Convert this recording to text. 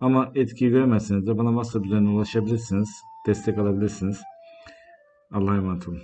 Ama etkiyi göremezseniz de bana WhatsApp üzerinden ulaşabilirsiniz. Destek alabilirsiniz. Allah'a emanet olun.